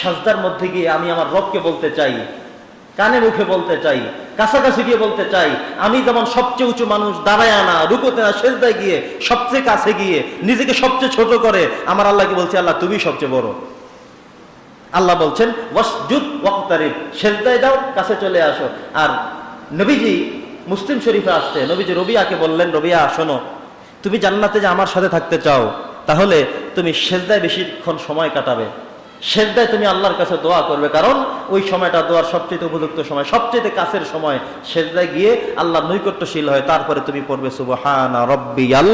সাজদার মধ্যে গিয়ে আমি আমার রবকে বলতে চাই, কানে মুখে বলতে চাই, কাছাকাছি গিয়ে বলতে চাই, আমি যেমন সবচেয়ে উঁচু মানুষ, দাঁড়ায় না, রুকোতে না, সেজদায় গিয়ে সবচেয়ে কাছে গিয়ে নিজেকে সবচেয়ে ছোট করে আমার আল্লাহকে বলছি, আল্লাহ তুমি সবচেয়ে বড়। আল্লাহ বলছেন, ওয়াসজুদ ওয়াক্তারিব, সেজদায় যাও, কাছে চলে আসো। আর নবীজি মুসলিম শরীফে আসছে, নবীজি রবিয়াকে বললেন, রবিয়া, শোনো, তুমি জান্নাতে যে আমার সাথে থাকতে চাও, তাহলে তুমি সেজদায় বেশিক্ষণ সময় কাটাবে। সেজদায় তুমি আল্লাহর কাছে দোয়া করবে, কারণ ওই সময়টা দোয়ার সবচেয়ে উপযুক্ত সময়, সবচেয়ে কাছের সময় সেজদায় গিয়ে আল্লাহ নৈকট্যশীল হয়, তারপরে তুমি পড়বে সুবহানা রব্বিয়াল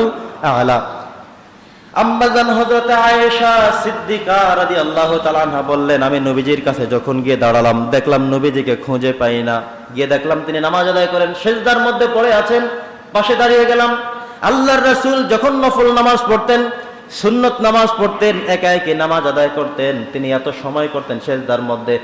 আয়েশা সিদ্দিকা রাদিয়াল্লাহু তাআলা বললেন, আমি নবীজির কাছে যখন গিয়ে দাঁড়ালাম, দেখলাম নবীজিকে খুঁজে পাই না। গিয়ে দেখলাম তিনি নামাজ আদায় করেন, সেজদার মধ্যে পড়ে আছেন, পাশে দাঁড়িয়ে গেলাম। আল্লাহর রাসূল যখন নফল নামাজ পড়তেন সুন্নত নামাজ পড়তেন একা একে নামাজ আদায় করতেন, তিনি এত সময় করতেন সেজদার মধ্যে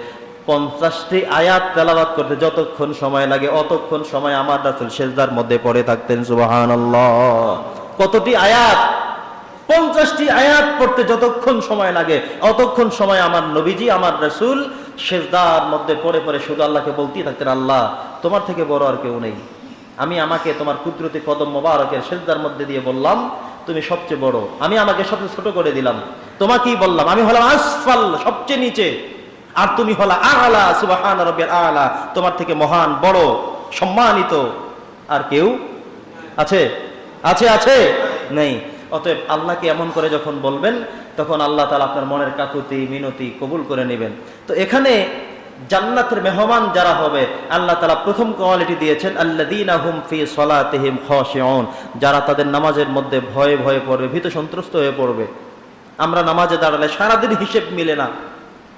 পঞ্চাশটি আয়াত তেলাওয়াত করতে যতক্ষণ সময় লাগে, অতক্ষণ সময় আমার রাসূল সেজদার মধ্যে পড়ে থাকতেন, সুবহানাল্লাহ। কতটি আয়াত? পঞ্চাশটি আয়াত পড়তে যতক্ষণ সময় লাগে, অতক্ষণ সময় আমার নবীজি, আমার রসুল শেষদার মধ্যে পড়ে পড়ে শুধু আল্লাহকে বলতেই থাকতেন, আল্লাহ, তোমার থেকে বড় আর কেউ নেই। আমি আমাকে তোমার কুদরতি কদম মোবারকের সেজদার মধ্যে দিয়ে বললাম তুমি সবচেয়ে বড়। আমি আমাকে সবচেয়ে ছোট করে দিলাম। তোমাকেই বললাম, আমি হলাম আসফাল, সবচেয়ে নিচে। আর তুমি হলা আলা, সুবাহান আলা, তোমার থেকে মহান, বড়, সম্মানিত। আর কেউ? আছে? আছে আছে? নেই। অতএব আল্লাহকে এমন করে যখন বলবেন, তখন আল্লাহ তালা আপনার মনের কাকুতি, মিনতি কবুল করে নেবেন। তো এখানে জান্নাতের মেহমান যারা হবে, আল্লাহ তালা প্রথম কোয়ালিটি দিয়েছেন আল্লাদিনা হুম ফি সলাতিহিম খশিউন। যারা তাদের নামাজের মধ্যে ভয়ে ভয়ে পড়বে, ভীত সন্ত্রস্ত হয়ে পড়বে। আমরা নামাজে দাঁড়ালে সারাদিন হিসেব মিলে না।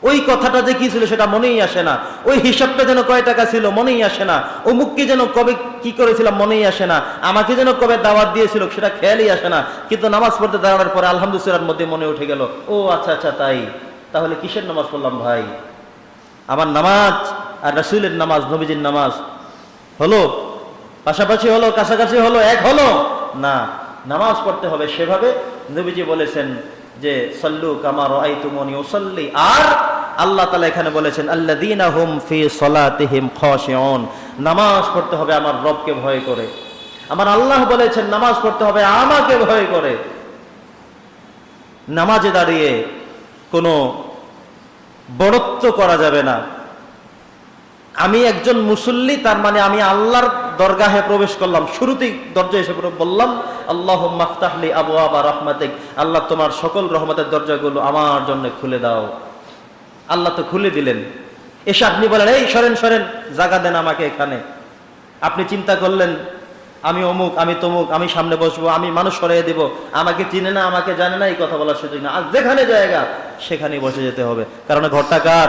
ওই কথাটা যে কি ছিল সেটা মনেই আসে না। ওই হিসাবটা যেন কয় টাকা ছিল মনেই আসে না। অমুককে যেন কবে কি করেছিলাম মনেই আসে না। আমাকে যেন কবে দাওয়াত দিয়েছিল সেটা খেয়ালই আসে না। কিন্তু নামাজ পড়তে দাঁড়ানোর পরে আলহামদুলিল্লাহর মধ্যে মনে উঠে গেল, ও আচ্ছা আচ্ছা তাই। তাহলে কিসের নামাজ পড়লাম ভাই? আমার নামাজ আর রাসুলের নামাজ, নবীজির নামাজ হলো, পাশাপাশি হলো, কাছাকাছি হলো, এক হলো? না, নামাজ পড়তে হবে সেভাবে। নবীজি বলেছেন যে, সল্লু কামার আইতুমনি ওসল্লি আর আল্লাহ তালা এখানে বলেছেন আল্লাদিনা হুম ফি সলাতিহিম খশিউন। নামাজ পড়তে হবে আমার রবকে ভয় করে। আমার আল্লাহ বলেছেন, নামাজ পড়তে হবে আমাকে ভয় করে। নামাজে দাঁড়িয়ে কোনো বড়ত্ব করা যাবে না। আমি একজন মুসল্লি, তার মানে আমি আল্লাহর দরগাহে প্রবেশ করলাম। শুরুতেই দরজা হিসেবে বললাম আল্লাহ মাফতাহলি আবু আবা রহমাতিক। আল্লাহ তোমার সকল রহমতের দরজাগুলো আমার জন্য খুলে দাও। আল্লাহ তো খুলে দিলেন। এসে আপনি বলেন, এই সরেন সরেন, জাগা দেন আমাকে এখানে। আপনি চিন্তা করলেন আমি অমুক, আমি তমুক, আমি সামনে বসবো, আমি মানুষ সরিয়ে দিব। আমাকে চিনে না, আমাকে জানে না, এই কথা বলার সুযোগ না আর যেখানে জায়গা, সেখানেই বসে যেতে হবে। কারণ ঘরটা কার?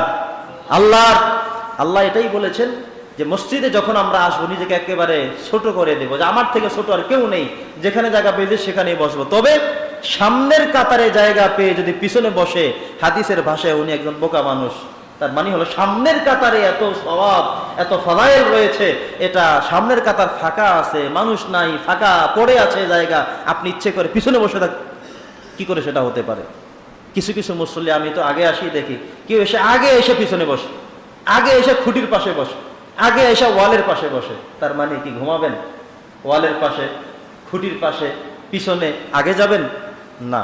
আল্লাহর। আল্লাহ এটাই বলেছেন যে মসজিদে যখন আমরা আসব, নিজেকে একেবারে ছোট করে দেবো। যে আমার থেকে ছোট আর কেউ নেই। যেখানে জায়গা পেয়েছে, সেখানেই বসবো। তবে সামনের কাতারে জায়গা পেয়ে যদি পিছনে বসে, হাদিসের ভাষায় উনি একজন বোকা মানুষ। তার মানে হলো, সামনের কাতারে এত স্বভাব এত ফলাইল রয়েছে, এটা সামনের কাতার ফাঁকা আছে, মানুষ নাই, ফাঁকা, পড়ে আছে জায়গা, আপনি ইচ্ছে করে পিছনে বসে থাক কি করে সেটা হতে পারে? কিছু কিছু মুসল্লি, আমি তো আগে আসি দেখি, কেউ এসে আগে এসে পিছনে বসে, আগে এসে খুঁটির পাশে বসে, আগে এসে ওয়ালের পাশে বসে, তার মানে কি ঘুমাবেন? ওয়ালের পাশে, খুঁটির পাশে, পিছনে আগে যাবেন? না।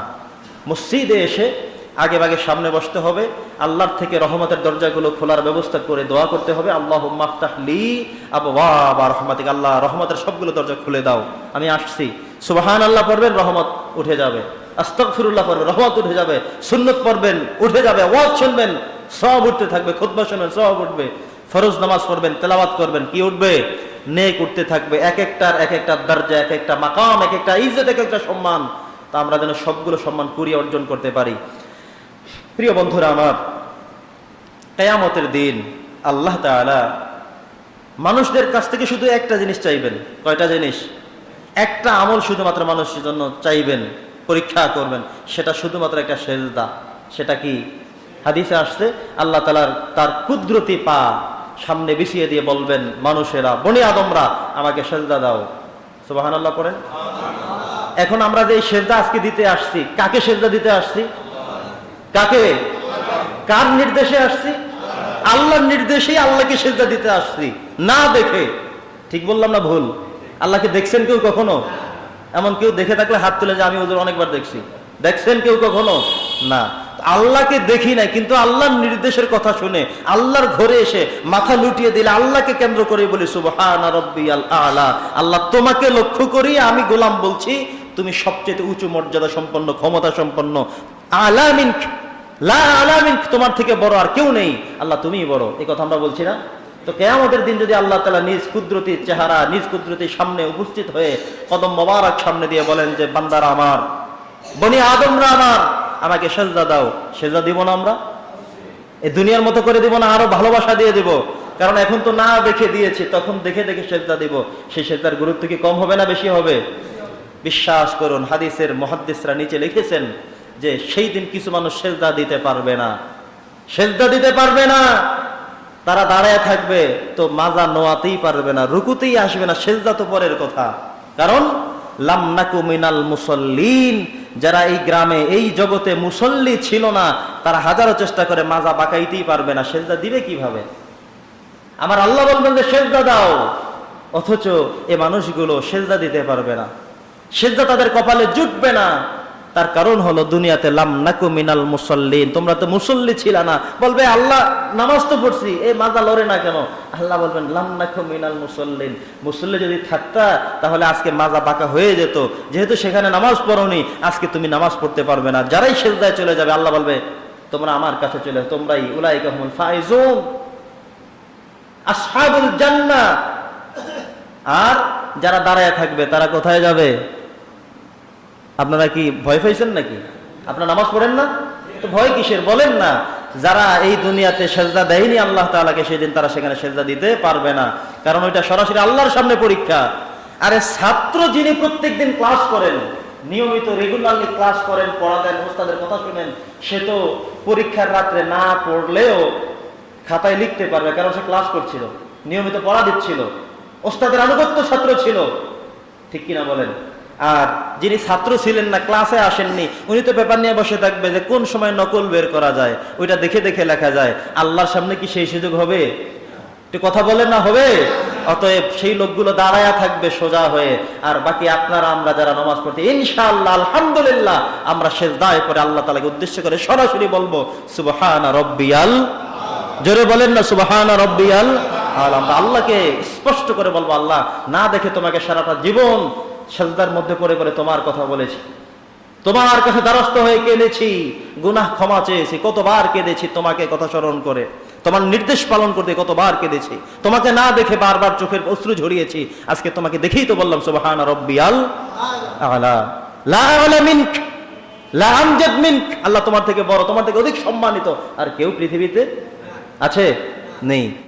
মসজিদে এসে আগে বাগে সামনে বসতে হবে। আল্লাহর থেকে রহমতের দরজাগুলো খোলার ব্যবস্থা করে দোয়া করতে হবে। আল্লাহ মাফতাহ লি আবু রহমাতিক আল্লাহ, রহমতের সবগুলো দরজা খুলে দাও। আমি আসছি। সুবাহান আল্লাহ পড়বেন, রহমত উঠে যাবে। আস্তফিরুল্লাহ পড়বেন, রহমত উঠে যাবে। সুন্নত পড়বেন, উঠে যাবে। ওয়াজ শুনবেন সব উঠতে থাকবে। খুদ্া শুনবেন সব উঠবে। ফরজ নামাজ পড়বেন, তেলাওয়াত করবেন, কি উঠবে? নেক উঠতে থাকবে। এক একটার এক একটা দরজা, এক একটা মাকাম, এক একটা ইজ্জত, এক একটা সম্মান। তা আমরা যেন সবগুলো সম্মান কুড়িয়ে অর্জন করতে পারি। প্রিয় বন্ধুরা আমার, কেয়ামতের দিন আল্লাহ তাআলা মানুষদের কাছ থেকে শুধু একটা জিনিস চাইবেন। কয়টা জিনিস? একটা আমল শুধুমাত্র মানুষের জন্য চাইবেন, পরীক্ষা করবেন। সেটা শুধুমাত্র একটা সেজদা। সেটা কি? হাদিসে আসছে, আল্লাহ তালার তার কুদরতি পা সামনে বিছিয়ে দিয়ে বলবেন, মানুষেরা, বনি আদমরা, আমাকে সেজদা দাও। সুবাহান আল্লাহ করেন এখন আমরা যে সেজদা আজকে দিতে আসছি, কাকে সেজদা দিতে আসছি? কাকে? কার নির্দেশে আসছি? আল্লাহর নির্দেশেই আল্লাহকে সেজদা দিতে আসছি। না দেখে। ঠিক বললাম না ভুল? আল্লাহকে দেখছেন কেউ কখনো? এমন কেউ দেখে থাকলে হাত তুলে যে আমি ওদের অনেকবার দেখছি। দেখছেন কেউ কখনো? না। আল্লাহকে দেখি নাই, কিন্তু আল্লাহর নির্দেশের কথা শুনে, আল্লাহর ঘরে এসে মাথা লুটিয়ে দিলে আল্লাহকে কেন্দ্র করে বলি, সুবহান রব্বি আলা। আল্লাহ তোমাকে লক্ষ্য করি, আমি গোলাম বলছি, তুমি সবচেয়ে উঁচু মর্যাদা সম্পন্ন, ক্ষমতা সম্পন্ন আলামিন আলামিন তোমার থেকে বড় আর কেউ নেই। আল্লাহ, তুমিই বড়। এই কথা আমরা বলছি না। তো কেয়ামতের দিন যদি আল্লাহ তালা নিজ কুদরতির চেহারা, নিজ কুদরতির সামনে উপস্থিত হয়ে কদম মোবারক সামনে দিয়ে বলেন যে, বান্দারা আমার, বনি আদমরা আমার, আমাকে সেজদা দাও। সেজদা দিব না আমরা? এই দুনিয়ার মতো করে দিব না, আরও ভালোবাসা দিয়ে দিব। কারণ এখন তো না দেখে দিয়েছি, তখন দেখে দেখে সেজদা দিব। সেই সেজদার গুরুত্ব কি কম হবে না বেশি হবে? বিশ্বাস করুন, হাদিসের মহাদ্দিসরা নিচে লিখেছেন যে সেই দিন কিছু মানুষ সেজদা দিতে পারবে না। সেজদা দিতে পারবে না। তারা দাঁড়ায় থাকবে, তো মাজা নোয়াতেই পারবে না, রুকুতেই আসবে না। সেজদা তো পরের কথা। কারণ লামনাকু মিনাল মুসল্লিন, যারা এই গ্রামে, এই জগতে মুসল্লি ছিল না, তারা হাজারো চেষ্টা করে মাজা বাঁকাইতেই পারবে না। সেজদা দিবে কীভাবে? আমার আল্লাহ বলবেন যে, সেজদা দাও। অথচ এ মানুষগুলো সেজদা দিতে পারবে না। সেজদা তাদের কপালে জুটবে না। তার কারণ হলো দুনিয়াতে লাম নাকু মিনাল মুসল্লিন। তোমরা তো মুসল্লি ছিল না। বলবে, আল্লাহ, নামাজ তো পড়ছি। এ মাজা লড়ে না কেন? আল্লাহ বলবেন, লাম নাকু মিনাল মুসল্লিন। মুসল্লি যদি থাকতা, তাহলে আজকে মাজা বাঁকা হয়ে যেত। যেহেতু সেখানে নামাজ পড়নি, আজকে তুমি নামাজ পড়তে পারবে না। যারাই সেজদায় চলে যাবে, আল্লাহ বলবে, তোমরা আমার কাছে চলে তোমরাই উলাইকা হুমুল ফাইজুন। আর যারা দাঁড়ায় থাকবে, তারা কোথায় যাবে? আপনারা কি ভয় পাইছেন নাকি? আপনারা নামাজ পড়েন না? তো ভয় কিসের? বলেন না, যারা এই দুনিয়াতে সেজদা দেয়নি আল্লাহ তাআলাকে, সেদিন তারা সেখানে সেজদা দিতে পারবে না। কারণ ওইটা সরাসরি আল্লাহর সামনে পরীক্ষা। আরে ছাত্র যিনি প্রত্যেকদিন ক্লাস করেন, নিয়মিত রেগুলারলি ক্লাস করেন পড়া দেন ওস্তাদের কথা শুনেন, সে তো পরীক্ষার রাত্রে না পড়লেও খাতায় লিখতে পারবে, কারণ সে ক্লাস করছিল, নিয়মিত পড়া দিচ্ছিল। ওস্তাদের আনুগত্য ছাত্র ছিল। ঠিক কিনা বলেন? আর যিনি ছাত্র ছিলেন না ক্লাসে আসেননি, উনি তো পেপার নিয়ে বসে থাকবে যে কোন সময় নকল বের করা যায়, ওইটা দেখে দেখে লেখা যায়। আল্লাহর সামনে কি সেই সুযোগ হবে? একটু কথা বলেন না, হবে? অতএব সেই লোকগুলো দাঁড়ায়া থাকবে সোজা হয়ে, আর বাকি আপনারা, আমরা যারা নমাজ পড়তে, ইনশাআল্লাহ, আলহামদুলিল্লাহ, আমরা শেষ দায় করে আল্লাহ তালাকে উদ্দেশ্য করে সরাসরি বলব, সুবহানা রব্বিয়াল। জোরে বলেন না, সুবহানা রব্বিয়াল। আর আমরা আল্লাহকে স্পষ্ট করে বলব, আল্লাহ, না দেখে তোমাকে সারাটা জীবন সাজদার মধ্যে পড়ে করে তোমার কথা বলেছি। তোমার কাছে দ্বারস্থ হয়ে কেঁদেছি, গুনাহ ক্ষমা চেয়েছি, কতবার কেঁদেছি তোমাকে কথা স্মরণ করে। তোমার নির্দেশ পালন করতে কতবার কেঁদেছি। তোমাকে না দেখে বারবার চোখের অশ্রু ঝরিয়েছি। আজকে তোমাকে দেখেই তো বললাম, সুবহানা রব্বিয়াল আলা লা আলা মিনক, লা মিনক। আল্লাহ তোমার থেকে বড়, তোমার থেকে অধিক সম্মানিত। আর কেউ পৃথিবীতে আছে? নেই।